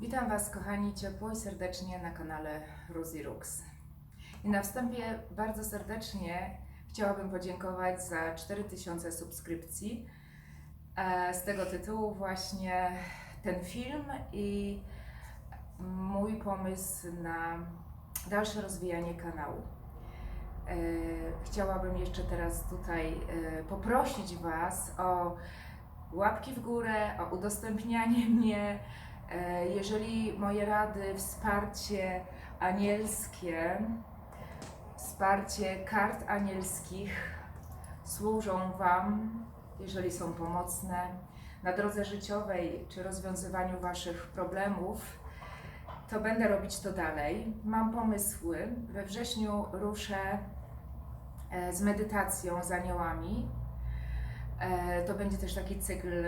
Witam Was, kochani, ciepło i serdecznie na kanale Ruzy Rux. I na wstępie bardzo serdecznie chciałabym podziękować za 4000 subskrypcji. E, Z tego tytułu właśnie ten film i mój pomysł na dalsze rozwijanie kanału. E, Chciałabym jeszcze teraz tutaj e, poprosić Was o łapki w górę, o udostępnianie mnie, Jeżeli moje rady, wsparcie anielskie, wsparcie kart anielskich służą Wam, jeżeli są pomocne na drodze życiowej czy rozwiązywaniu Waszych problemów, to będę robić to dalej. Mam pomysły. We wrześniu ruszę e, z medytacją z aniołami. E, To będzie też taki cykl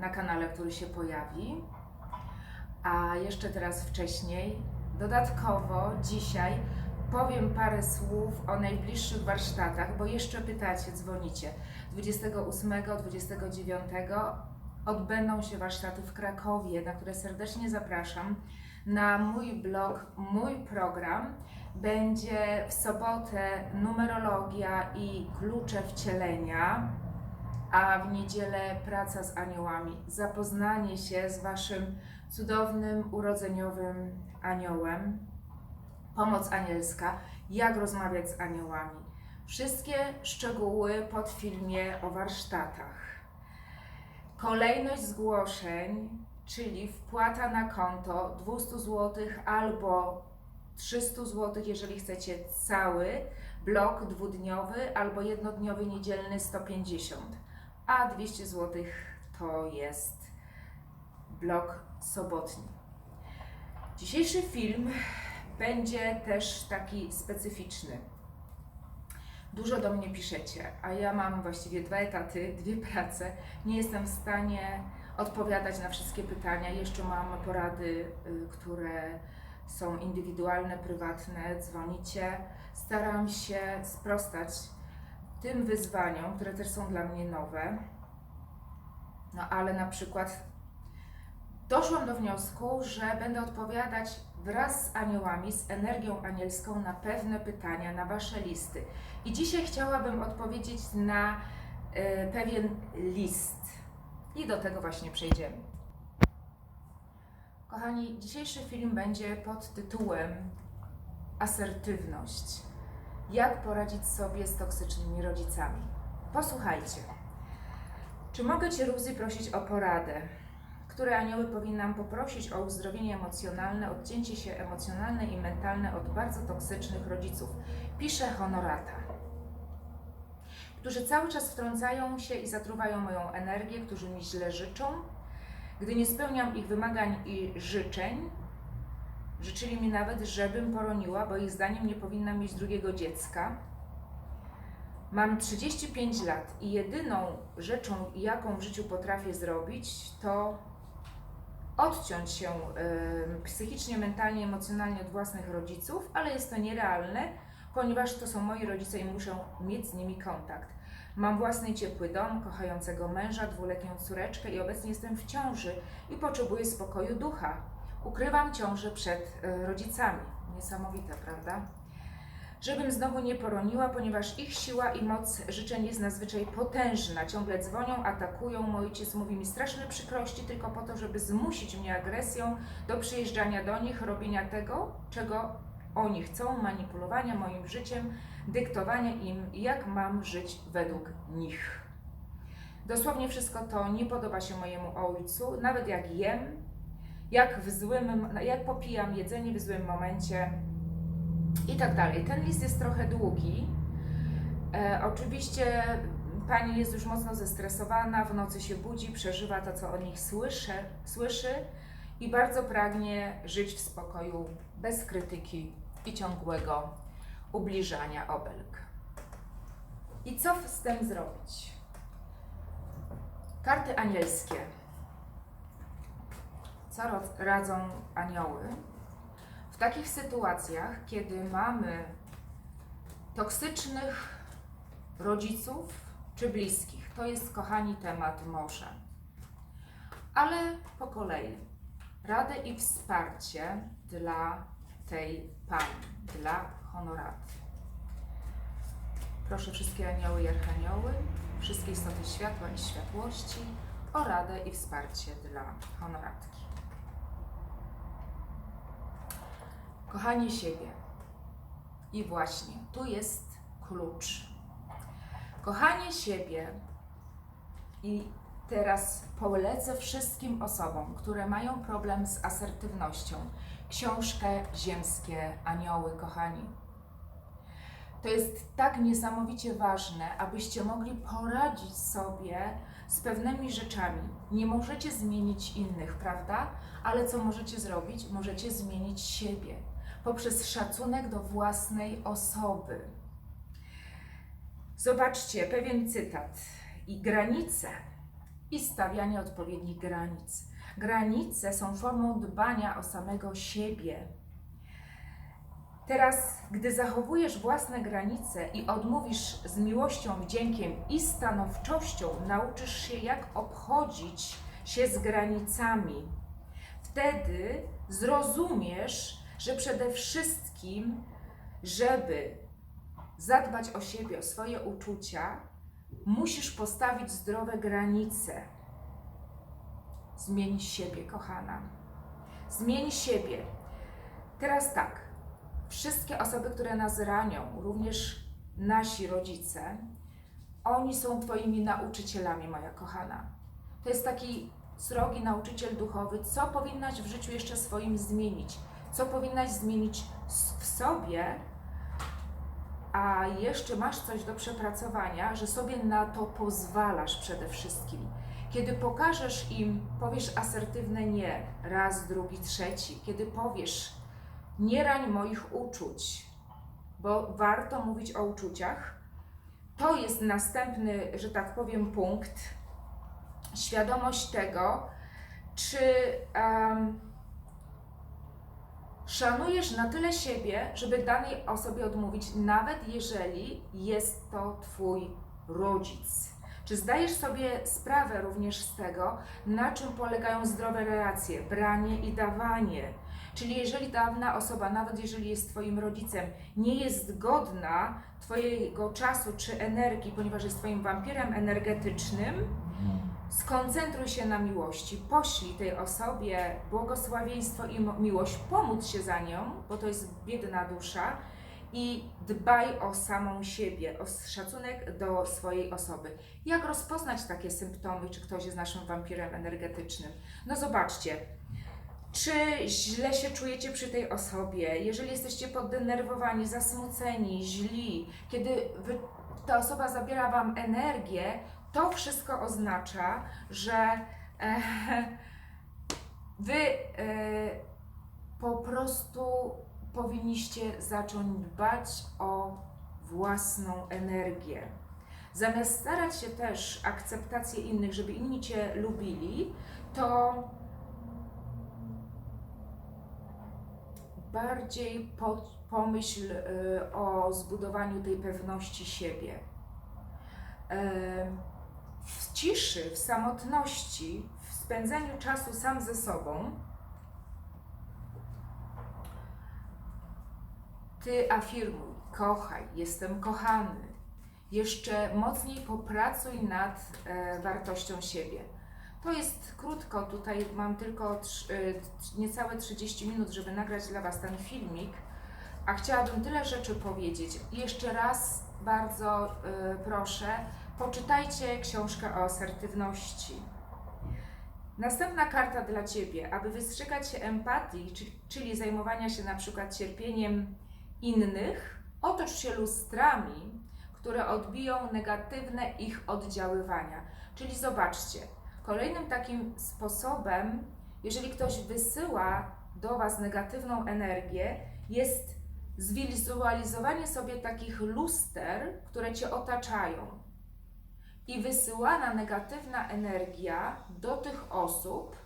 na kanale, który się pojawi. A jeszcze teraz wcześniej, dodatkowo dzisiaj powiem parę słów o najbliższych warsztatach, bo jeszcze pytacie, dzwonicie. 28, 29 odbędą się warsztaty w Krakowie, na które serdecznie zapraszam. Na mój blog, mój program będzie w sobotę numerologia i klucze wcielenia a w niedzielę praca z aniołami. Zapoznanie się z Waszym cudownym, urodzeniowym aniołem, pomoc anielska, jak rozmawiać z aniołami. Wszystkie szczegóły pod filmie o warsztatach. Kolejność zgłoszeń, czyli wpłata na konto 200 zł albo 300 zł, jeżeli chcecie cały blok dwudniowy albo jednodniowy niedzielny 150 a 200 zł to jest blok sobotni. Dzisiejszy film będzie też taki specyficzny. Dużo do mnie piszecie, a ja mam właściwie dwa etaty, dwie prace. Nie jestem w stanie odpowiadać na wszystkie pytania. Jeszcze mam porady, y, które są indywidualne, prywatne. Dzwonicie. Staram się sprostać tym wyzwaniom, które też są dla mnie nowe. No ale na przykład doszłam do wniosku, że będę odpowiadać wraz z aniołami, z energią anielską na pewne pytania, na Wasze listy. I dzisiaj chciałabym odpowiedzieć na e, pewien list. I do tego właśnie przejdziemy. Kochani, dzisiejszy film będzie pod tytułem Asertywność. Jak poradzić sobie z toksycznymi rodzicami? Posłuchajcie. Czy mogę Cię, Ruzy, prosić o poradę? Które anioły powinnam poprosić o uzdrowienie emocjonalne, odcięcie się emocjonalne i mentalne od bardzo toksycznych rodziców? Pisze Honorata. Którzy cały czas wtrącają się i zatruwają moją energię, którzy mi źle życzą, gdy nie spełniam ich wymagań i życzeń, Życzyli mi nawet, żebym poroniła, bo ich zdaniem nie powinna mieć drugiego dziecka. Mam 35 lat i jedyną rzeczą, jaką w życiu potrafię zrobić, to odciąć się y, psychicznie, mentalnie, emocjonalnie od własnych rodziców, ale jest to nierealne, ponieważ to są moi rodzice i muszę mieć z nimi kontakt. Mam własny ciepły dom, kochającego męża, dwuletnią córeczkę i obecnie jestem w ciąży i potrzebuję spokoju ducha. Ukrywam ciążę przed e, rodzicami. Niesamowite, prawda? Żebym znowu nie poroniła, ponieważ ich siła i moc życzeń jest nadzwyczaj potężna. Ciągle dzwonią, atakują. Mój ojciec mówi mi straszne przykrości tylko po to, żeby zmusić mnie agresją do przyjeżdżania do nich, robienia tego, czego oni chcą, manipulowania moim życiem, dyktowania im, jak mam żyć według nich. Dosłownie wszystko to nie podoba się mojemu ojcu, nawet jak jem, jak w złym, jak popijam jedzenie w złym momencie i tak dalej. Ten list jest trochę długi. E, oczywiście pani jest już mocno zestresowana, w nocy się budzi, przeżywa to, co o nich słyszy, słyszy i bardzo pragnie żyć w spokoju, bez krytyki i ciągłego ubliżania obelg. I co z tym zrobić? Karty anielskie. Co radzą anioły? Takich sytuacjach, kiedy mamy toksycznych rodziców czy bliskich, to jest, kochani, temat morza. Ale po kolei. radę i wsparcie dla tej Pani, dla honoraty. Proszę wszystkie anioły i archanioły, wszystkie istoty światła i światłości o radę i wsparcie dla honoratki. Kochanie siebie. I właśnie tu jest klucz. Kochanie siebie i teraz polecę wszystkim osobom, które mają problem z asertywnością, książkę Ziemskie Anioły, kochani. To jest tak niesamowicie ważne, abyście mogli poradzić sobie z pewnymi rzeczami. Nie możecie zmienić innych, prawda? Ale co możecie zrobić? Możecie zmienić siebie poprzez szacunek do własnej osoby. Zobaczcie, pewien cytat. I granice, i stawianie odpowiednich granic. Granice są formą dbania o samego siebie. Teraz, gdy zachowujesz własne granice i odmówisz z miłością, wdziękiem i stanowczością, nauczysz się, jak obchodzić się z granicami. Wtedy zrozumiesz, że przede wszystkim, żeby zadbać o siebie, o swoje uczucia, musisz postawić zdrowe granice. Zmień siebie, kochana. Zmień siebie. Teraz tak. Wszystkie osoby, które nas ranią, również nasi rodzice, oni są Twoimi nauczycielami, moja kochana. To jest taki srogi nauczyciel duchowy, co powinnaś w życiu jeszcze swoim zmienić, co powinnaś zmienić w sobie, a jeszcze masz coś do przepracowania, że sobie na to pozwalasz przede wszystkim. Kiedy pokażesz im, powiesz asertywne nie, raz, drugi, trzeci, kiedy powiesz, nie rań moich uczuć, bo warto mówić o uczuciach, to jest następny, że tak powiem, punkt. Świadomość tego, czy. Um, Szanujesz na tyle siebie, żeby danej osobie odmówić, nawet jeżeli jest to Twój rodzic. Czy zdajesz sobie sprawę również z tego, na czym polegają zdrowe relacje, branie i dawanie? Czyli jeżeli dawna osoba, nawet jeżeli jest Twoim rodzicem, nie jest godna Twojego czasu czy energii, ponieważ jest Twoim wampirem energetycznym, Skoncentruj się na miłości. Poślij tej osobie błogosławieństwo i miłość, pomóc się za nią, bo to jest biedna dusza. I dbaj o samą siebie, o szacunek do swojej osoby. Jak rozpoznać takie symptomy, czy ktoś jest naszym wampirem energetycznym? No zobaczcie, czy źle się czujecie przy tej osobie, jeżeli jesteście poddenerwowani, zasmuceni, źli, kiedy wy, ta osoba zabiera Wam energię, to wszystko oznacza, że e, wy e, po prostu powinniście zacząć dbać o własną energię. Zamiast starać się też akceptację innych, żeby inni cię lubili, to bardziej po, pomyśl y, o zbudowaniu tej pewności siebie. Y, w ciszy, w samotności, w spędzeniu czasu sam ze sobą, ty afirmuj, kochaj, jestem kochany. Jeszcze mocniej popracuj nad e, wartością siebie. To jest krótko, tutaj mam tylko trz, e, niecałe 30 minut, żeby nagrać dla Was ten filmik, a chciałabym tyle rzeczy powiedzieć. Jeszcze raz bardzo e, proszę, Poczytajcie książkę o asertywności. Następna karta dla Ciebie, aby wystrzegać się empatii, czyli zajmowania się na przykład cierpieniem innych, otocz się lustrami, które odbiją negatywne ich oddziaływania. Czyli zobaczcie, kolejnym takim sposobem, jeżeli ktoś wysyła do Was negatywną energię, jest zwizualizowanie sobie takich luster, które Cię otaczają i wysyłana negatywna energia do tych osób,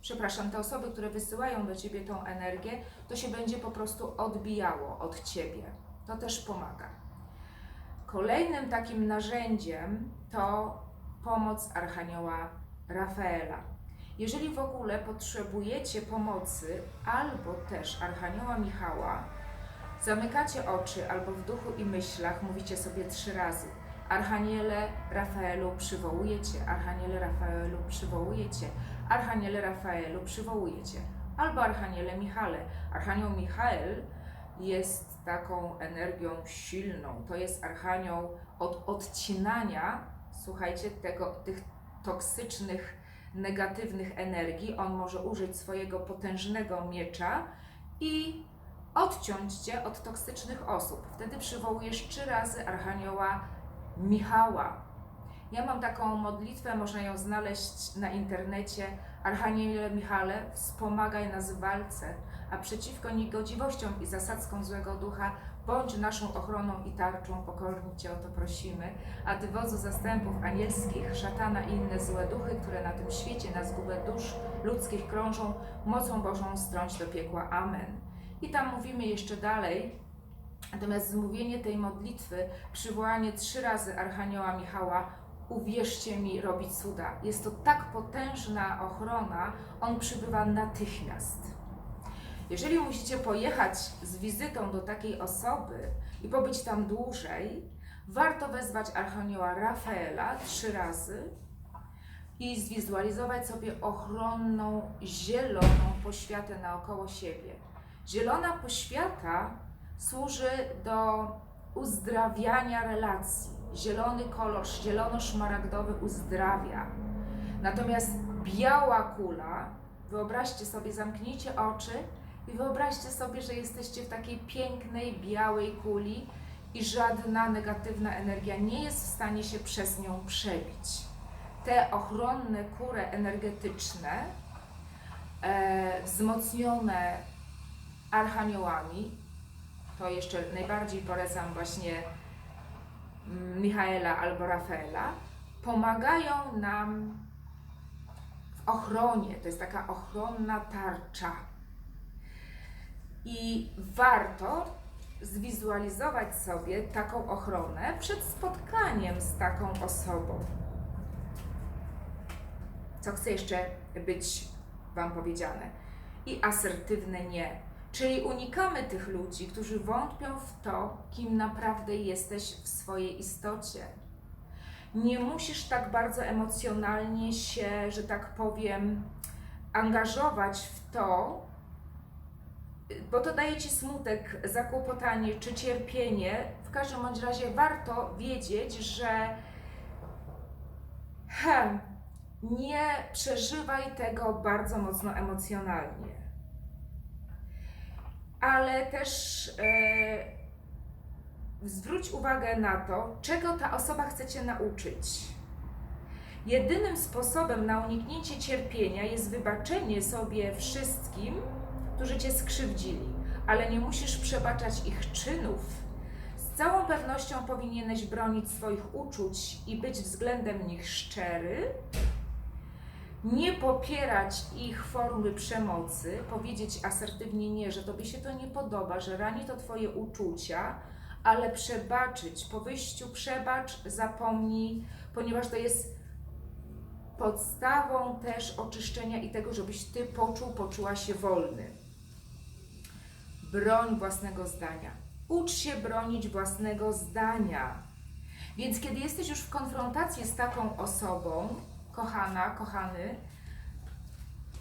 przepraszam, te osoby, które wysyłają do ciebie tą energię, to się będzie po prostu odbijało od ciebie. To też pomaga. Kolejnym takim narzędziem to pomoc Archanioła Rafaela. Jeżeli w ogóle potrzebujecie pomocy albo też Archanioła Michała, zamykacie oczy albo w duchu i myślach mówicie sobie trzy razy Archaniele Rafaelu przywołujecie, Archaniele Rafaelu przywołujecie, Archaniele Rafaelu przywołujecie, albo Archaniele Michale. Archanioł Michael jest taką energią silną. To jest archanioł od odcinania, słuchajcie, tego, tych toksycznych, negatywnych energii. On może użyć swojego potężnego miecza i odciąć cię od toksycznych osób. Wtedy przywołujesz trzy razy archanioła Michała. Ja mam taką modlitwę, można ją znaleźć na internecie. Archaniele Michale, wspomagaj nas w walce, a przeciwko niegodziwościom i zasadzkom złego ducha bądź naszą ochroną i tarczą, pokornie Cię o to prosimy. A Ty, wodzu zastępów anielskich, szatana i inne złe duchy, które na tym świecie na zgubę dusz ludzkich krążą, mocą Bożą strąć do piekła. Amen. I tam mówimy jeszcze dalej, natomiast zmówienie tej modlitwy, przywołanie trzy razy Archanioła Michała, uwierzcie mi, robi cuda. Jest to tak potężna ochrona, on przybywa natychmiast. Jeżeli musicie pojechać z wizytą do takiej osoby i pobyć tam dłużej, warto wezwać Archanioła Rafaela trzy razy i zwizualizować sobie ochronną, zieloną poświatę naokoło siebie. Zielona poświata służy do uzdrawiania relacji. Zielony kolor, zielono-szmaragdowy uzdrawia. Natomiast biała kula, wyobraźcie sobie, zamknijcie oczy i wyobraźcie sobie, że jesteście w takiej pięknej, białej kuli i żadna negatywna energia nie jest w stanie się przez nią przebić. Te ochronne kure energetyczne, e, wzmocnione archaniołami, to jeszcze najbardziej polecam właśnie mm, Michaela albo Rafaela, pomagają nam w ochronie. To jest taka ochronna tarcza. I warto zwizualizować sobie taką ochronę przed spotkaniem z taką osobą. Co chce jeszcze być Wam powiedziane? I asertywne nie. Czyli unikamy tych ludzi, którzy wątpią w to, kim naprawdę jesteś w swojej istocie. Nie musisz tak bardzo emocjonalnie się, że tak powiem, angażować w to, bo to daje ci smutek, zakłopotanie czy cierpienie. W każdym bądź razie warto wiedzieć, że he, nie przeżywaj tego bardzo mocno emocjonalnie. Ale też e, zwróć uwagę na to, czego ta osoba chce cię nauczyć. Jedynym sposobem na uniknięcie cierpienia jest wybaczenie sobie wszystkim, którzy cię skrzywdzili, ale nie musisz przebaczać ich czynów. Z całą pewnością powinieneś bronić swoich uczuć i być względem nich szczery, nie popierać ich formy przemocy, powiedzieć asertywnie nie, że tobie się to nie podoba, że rani to twoje uczucia, ale przebaczyć. Po wyjściu przebacz, zapomnij, ponieważ to jest podstawą też oczyszczenia i tego, żebyś ty poczuł, poczuła się wolny. Broń własnego zdania. Ucz się bronić własnego zdania. Więc kiedy jesteś już w konfrontacji z taką osobą, kochana, kochany,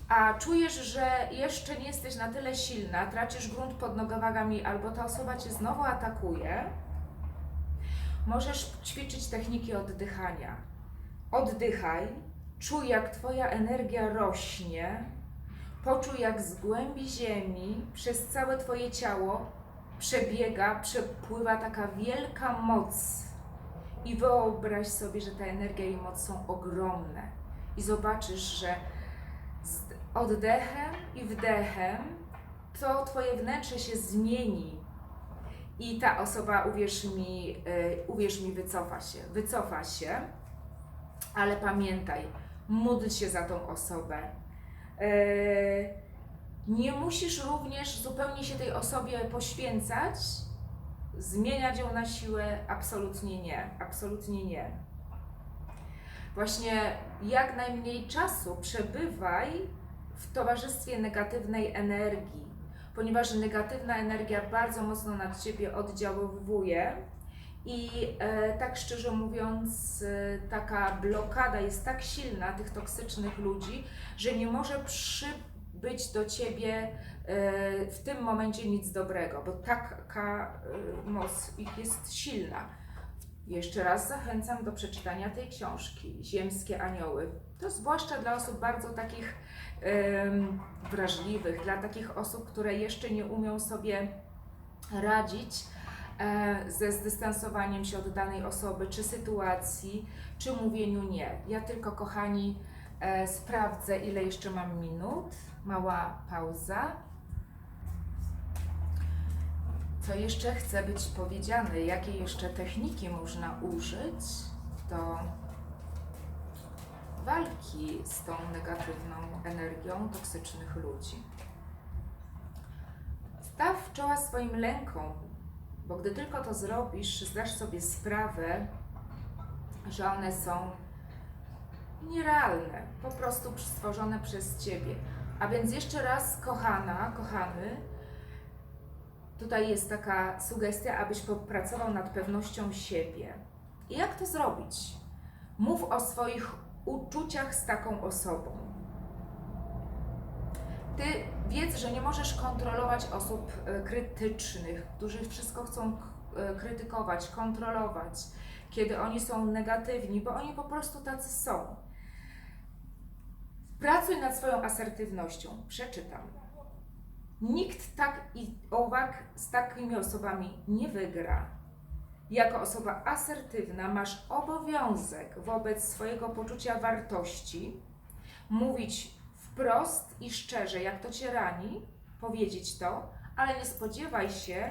a czujesz, że jeszcze nie jesteś na tyle silna, tracisz grunt pod nogawagami albo ta osoba cię znowu atakuje, możesz ćwiczyć techniki oddychania. Oddychaj, czuj jak Twoja energia rośnie, poczuj jak z głębi ziemi przez całe Twoje ciało przebiega, przepływa taka wielka moc. I wyobraź sobie, że ta energia i moc są ogromne. I zobaczysz, że z oddechem i wdechem to Twoje wnętrze się zmieni. I ta osoba, uwierz mi, yy, uwierz mi, wycofa się. Wycofa się, ale pamiętaj, módl się za tą osobę. Yy, nie musisz również zupełnie się tej osobie poświęcać, zmieniać ją na siłę, absolutnie nie, absolutnie nie. Właśnie jak najmniej czasu przebywaj w towarzystwie negatywnej energii, ponieważ negatywna energia bardzo mocno na ciebie oddziaływuje. I e, tak szczerze mówiąc, e, taka blokada jest tak silna tych toksycznych ludzi, że nie może przybyć do ciebie e, w tym momencie nic dobrego, bo taka e, moc ich jest silna. Jeszcze raz zachęcam do przeczytania tej książki Ziemskie Anioły. To zwłaszcza dla osób bardzo takich wrażliwych, dla takich osób, które jeszcze nie umią sobie radzić e, ze zdystansowaniem się od danej osoby, czy sytuacji, czy mówieniu nie. Ja tylko, kochani, sprawdzę, ile jeszcze mam minut. Mała pauza. Co jeszcze chce być powiedziane? Jakie jeszcze techniki można użyć do walki z tą negatywną energią toksycznych ludzi? Staw czoła swoim lękom, bo gdy tylko to zrobisz, zdasz sobie sprawę, że one są nierealne, po prostu stworzone przez Ciebie. A więc jeszcze raz, kochana, kochany, tutaj jest taka sugestia, abyś popracował nad pewnością siebie. I jak to zrobić? Mów o swoich uczuciach z taką osobą. Ty wiedz, że nie możesz kontrolować osób e, krytycznych, którzy wszystko chcą e, krytykować, kontrolować, kiedy oni są negatywni, bo oni po prostu tacy są. Pracuj nad swoją asertywnością. Przeczytam. Nikt tak i owak z takimi osobami nie wygra. Jako osoba asertywna masz obowiązek wobec swojego poczucia wartości mówić wprost i szczerze, jak to cię rani, powiedzieć to, ale nie spodziewaj się,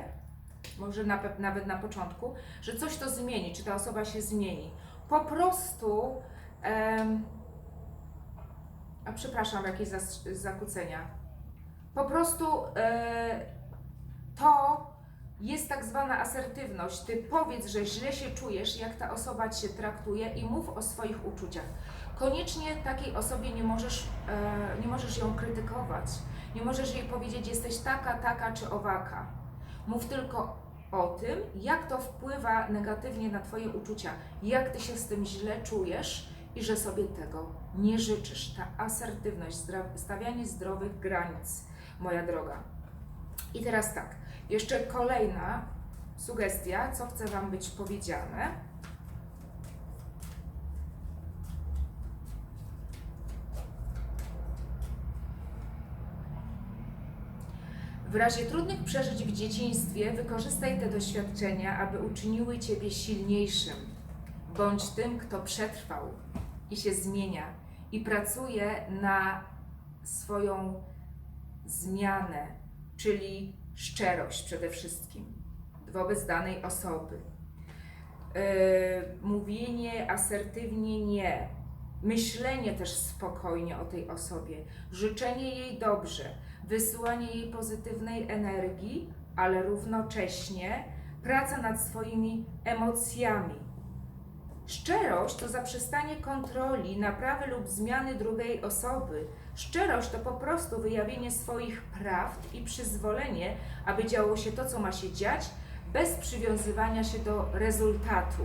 może nawet na początku, że coś to zmieni, czy ta osoba się zmieni. Po prostu, em, a przepraszam, jakieś zakłócenia. Po prostu e, to jest tak zwana asertywność. Ty powiedz, że źle się czujesz, jak ta osoba cię traktuje i mów o swoich uczuciach. Koniecznie takiej osobie nie możesz, e, nie możesz ją krytykować. Nie możesz jej powiedzieć, jesteś taka, taka czy owaka. Mów tylko o tym, jak to wpływa negatywnie na Twoje uczucia, jak Ty się z tym źle czujesz i że sobie tego nie życzysz. Ta asertywność, stawianie zdrowych granic, moja droga. I teraz tak, jeszcze kolejna sugestia, co chce Wam być powiedziane. W razie trudnych przeżyć w dzieciństwie wykorzystaj te doświadczenia, aby uczyniły Ciebie silniejszym. Bądź tym, kto przetrwał i się zmienia i pracuje na swoją zmianę, czyli szczerość przede wszystkim wobec danej osoby. Yy, mówienie asertywnie nie, myślenie też spokojnie o tej osobie, życzenie jej dobrze, wysyłanie jej pozytywnej energii, ale równocześnie praca nad swoimi emocjami. Szczerość to zaprzestanie kontroli, naprawy lub zmiany drugiej osoby. Szczerość to po prostu wyjawienie swoich prawd i przyzwolenie, aby działo się to, co ma się dziać, bez przywiązywania się do rezultatu.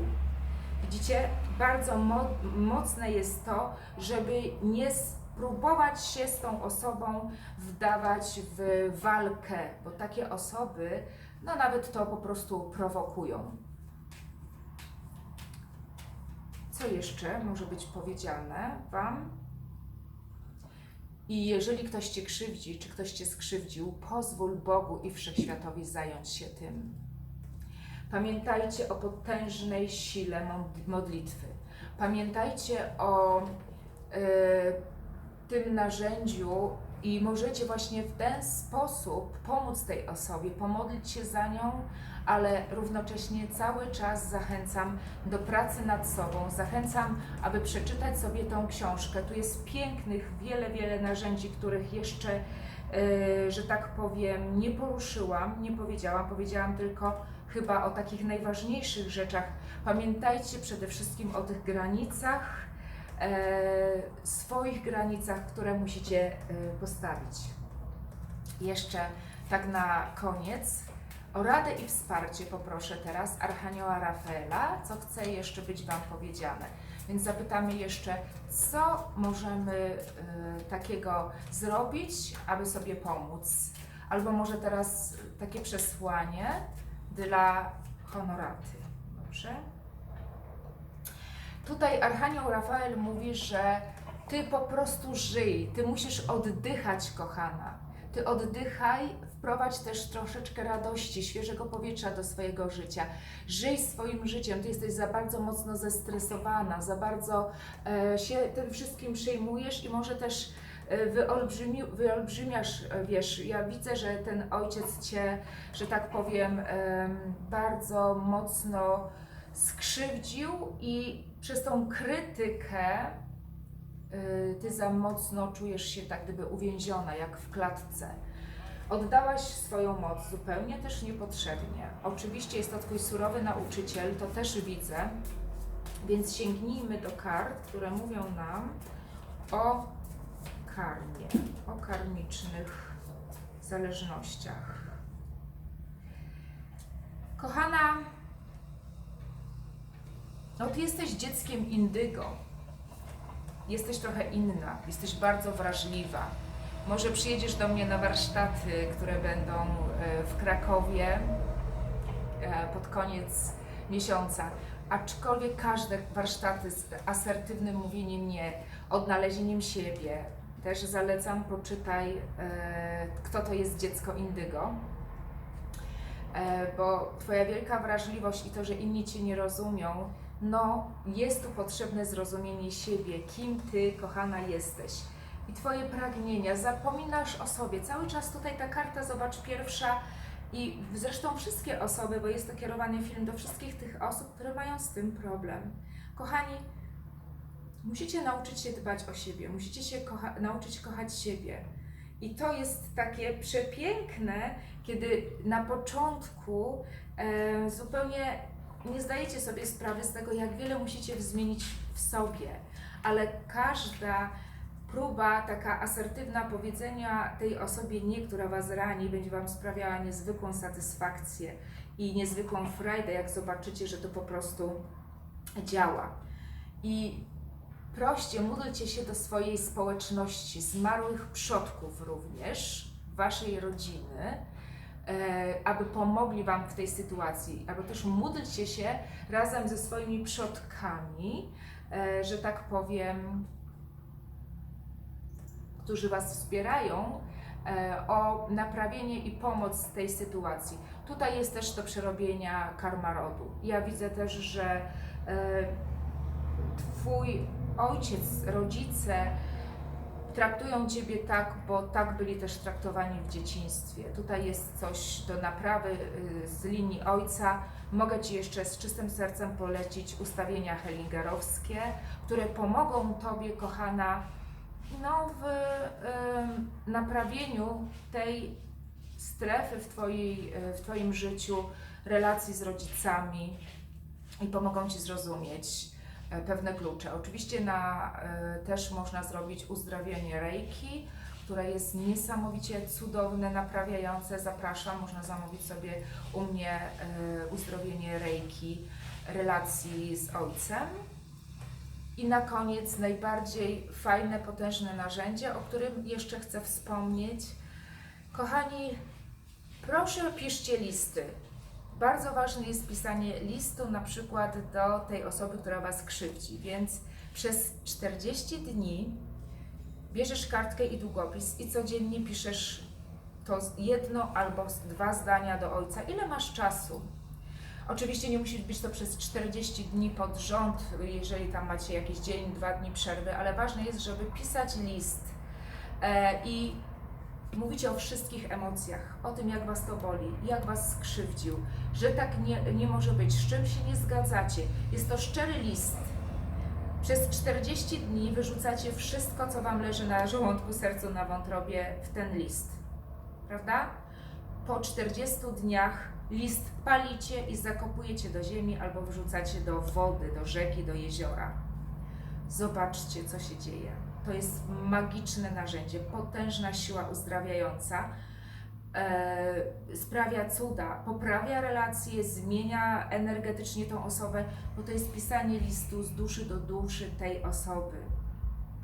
Widzicie, bardzo mo mocne jest to, żeby nie spróbować się z tą osobą wdawać w walkę, bo takie osoby, no nawet to po prostu prowokują. Co jeszcze może być powiedziane Wam? I jeżeli ktoś Cię krzywdzi, czy ktoś Cię skrzywdził, pozwól Bogu i Wszechświatowi zająć się tym. Pamiętajcie o potężnej sile mod- modlitwy. Pamiętajcie o e, tym narzędziu i możecie właśnie w ten sposób pomóc tej osobie, pomodlić się za nią, ale równocześnie cały czas zachęcam do pracy nad sobą. Zachęcam, aby przeczytać sobie tą książkę. Tu jest pięknych, wiele, wiele narzędzi, których jeszcze, e, że tak powiem, nie poruszyłam, nie powiedziałam. Powiedziałam tylko chyba o takich najważniejszych rzeczach. Pamiętajcie przede wszystkim o tych granicach, swoich granicach, które musicie e, postawić. Jeszcze tak na koniec o radę i wsparcie poproszę teraz Archanioła Rafaela, co chce jeszcze być Wam powiedziane. Więc zapytamy jeszcze, co możemy e, takiego zrobić, aby sobie pomóc. Albo może teraz takie przesłanie dla honoraty. Dobrze? Tutaj Archanioł Rafael mówi, że ty po prostu żyj, ty musisz oddychać, kochana. Ty oddychaj, wprowadź też troszeczkę radości, świeżego powietrza do swojego życia. Żyj swoim życiem. Ty jesteś za bardzo mocno zestresowana, za bardzo e, się tym wszystkim przejmujesz i może też e, wyolbrzymi, wyolbrzymiasz, e, wiesz, ja widzę, że ten ojciec cię, że tak powiem, em, bardzo mocno skrzywdził i przez tą krytykę y, ty za mocno czujesz się tak gdyby uwięziona, jak w klatce. Oddałaś swoją moc zupełnie też niepotrzebnie. Oczywiście jest to twój surowy nauczyciel, to też widzę, więc sięgnijmy do kart, które mówią nam o karmie, o karmicznych zależnościach. Kochana, no ty jesteś dzieckiem indygo. Jesteś trochę inna, jesteś bardzo wrażliwa. Może przyjedziesz do mnie na warsztaty, które będą e, w Krakowie e, pod koniec miesiąca. Aczkolwiek każde warsztaty z asertywnym mówieniem nie, odnalezieniem siebie. Też zalecam, poczytaj, e, kto to jest dziecko indygo bo Twoja wielka wrażliwość i to, że inni Cię nie rozumią, no jest tu potrzebne zrozumienie siebie, kim Ty, kochana, jesteś. I Twoje pragnienia, zapominasz o sobie. Cały czas tutaj ta karta, zobacz, pierwsza i zresztą wszystkie osoby, bo jest to kierowany film do wszystkich tych osób, które mają z tym problem. Kochani, musicie nauczyć się dbać o siebie, musicie się kocha- nauczyć kochać siebie. I to jest takie przepiękne, kiedy na początku e, zupełnie nie zdajecie sobie sprawy z tego, jak wiele musicie zmienić w sobie, ale każda próba, taka asertywna powiedzenia tej osobie nie, która Was rani, będzie Wam sprawiała niezwykłą satysfakcję i niezwykłą frajdę, jak zobaczycie, że to po prostu działa. I proście, módlcie się do swojej społeczności, zmarłych przodków również, Waszej rodziny, e, aby pomogli Wam w tej sytuacji, aby też módlcie się razem ze swoimi przodkami, e, że tak powiem, którzy Was wspierają, e, o naprawienie i pomoc tej sytuacji. Tutaj jest też do przerobienia karma rodu. Ja widzę też, że Twój ojciec, rodzice traktują Ciebie tak, bo tak byli też traktowani w dzieciństwie. Tutaj jest coś do naprawy y, z linii ojca. Mogę Ci jeszcze z czystym sercem polecić ustawienia hellingerowskie, które pomogą Tobie, kochana, no, w ym, naprawieniu tej strefy w, twojej, y, w Twoim życiu, relacji z rodzicami i pomogą Ci zrozumieć pewne klucze. Oczywiście na, e, też można zrobić uzdrawianie reiki, które jest niesamowicie cudowne, naprawiające. Zapraszam, można zamówić sobie u mnie e, uzdrowienie reiki relacji z ojcem. I na koniec najbardziej fajne, potężne narzędzie, o którym jeszcze chcę wspomnieć. Kochani, proszę piszcie listy. Bardzo ważne jest pisanie listu na przykład do tej osoby, która Was krzywdzi, więc przez 40 dni bierzesz kartkę i długopis i codziennie piszesz to jedno albo dwa zdania do ojca. Ile masz czasu? Oczywiście nie musi być to przez 40 dni pod rząd, jeżeli tam macie jakiś dzień, dwa dni przerwy, ale ważne jest, żeby pisać list e, i mówicie o wszystkich emocjach, o tym, jak Was to boli, jak Was skrzywdził, że tak nie, nie może być, z czym się nie zgadzacie. Jest to szczery list. Przez 40 dni wyrzucacie wszystko, co Wam leży na żołądku, sercu, na wątrobie w ten list. Prawda? Po 40 dniach list palicie i zakopujecie do ziemi albo wrzucacie do wody, do rzeki, do jeziora. Zobaczcie, co się dzieje. To jest magiczne narzędzie, potężna siła uzdrawiająca. E, sprawia cuda, poprawia relacje, zmienia energetycznie tą osobę, bo to jest pisanie listu z duszy do duszy tej osoby.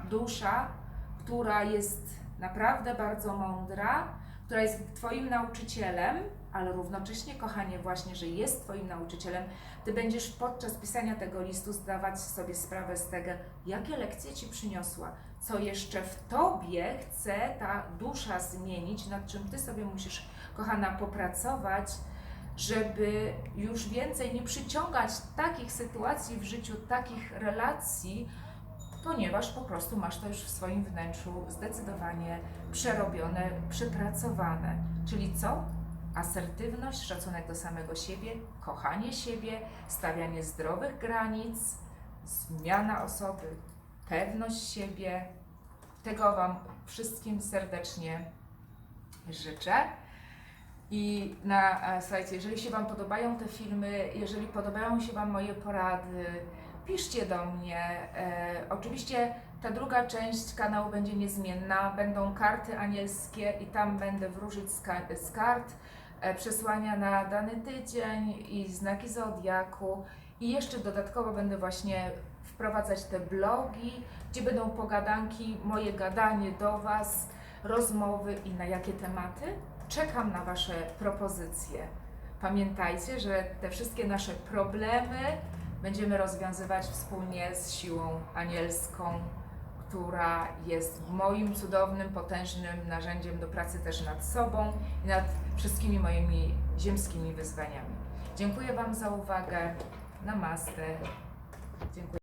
Dusza, która jest naprawdę bardzo mądra, która jest Twoim nauczycielem, ale równocześnie, kochanie, właśnie, że jest Twoim nauczycielem, Ty będziesz podczas pisania tego listu zdawać sobie sprawę z tego, jakie lekcje Ci przyniosła, co jeszcze w Tobie chce ta dusza zmienić, nad czym Ty sobie musisz, kochana, popracować, żeby już więcej nie przyciągać takich sytuacji w życiu, takich relacji, ponieważ po prostu masz to już w swoim wnętrzu zdecydowanie przerobione, przepracowane. Czyli co? Asertywność, szacunek do samego siebie, kochanie siebie, stawianie zdrowych granic, zmiana osoby, pewność siebie. Tego Wam wszystkim serdecznie życzę. I na, e, słuchajcie, jeżeli się Wam podobają te filmy, jeżeli podobają się Wam moje porady, piszcie do mnie. E, oczywiście ta druga część kanału będzie niezmienna. Będą karty anielskie i tam będę wróżyć z, ka- z kart przesłania na dany tydzień i znaki zodiaku. I jeszcze dodatkowo będę właśnie wprowadzać te blogi, gdzie będą pogadanki, moje gadanie do Was, rozmowy i na jakie tematy. Czekam na Wasze propozycje. Pamiętajcie, że te wszystkie nasze problemy będziemy rozwiązywać wspólnie z siłą anielską, która jest moim cudownym, potężnym narzędziem do pracy też nad sobą i nad wszystkimi moimi ziemskimi wyzwaniami. Dziękuję Wam za uwagę. Namaste. Dziękuję.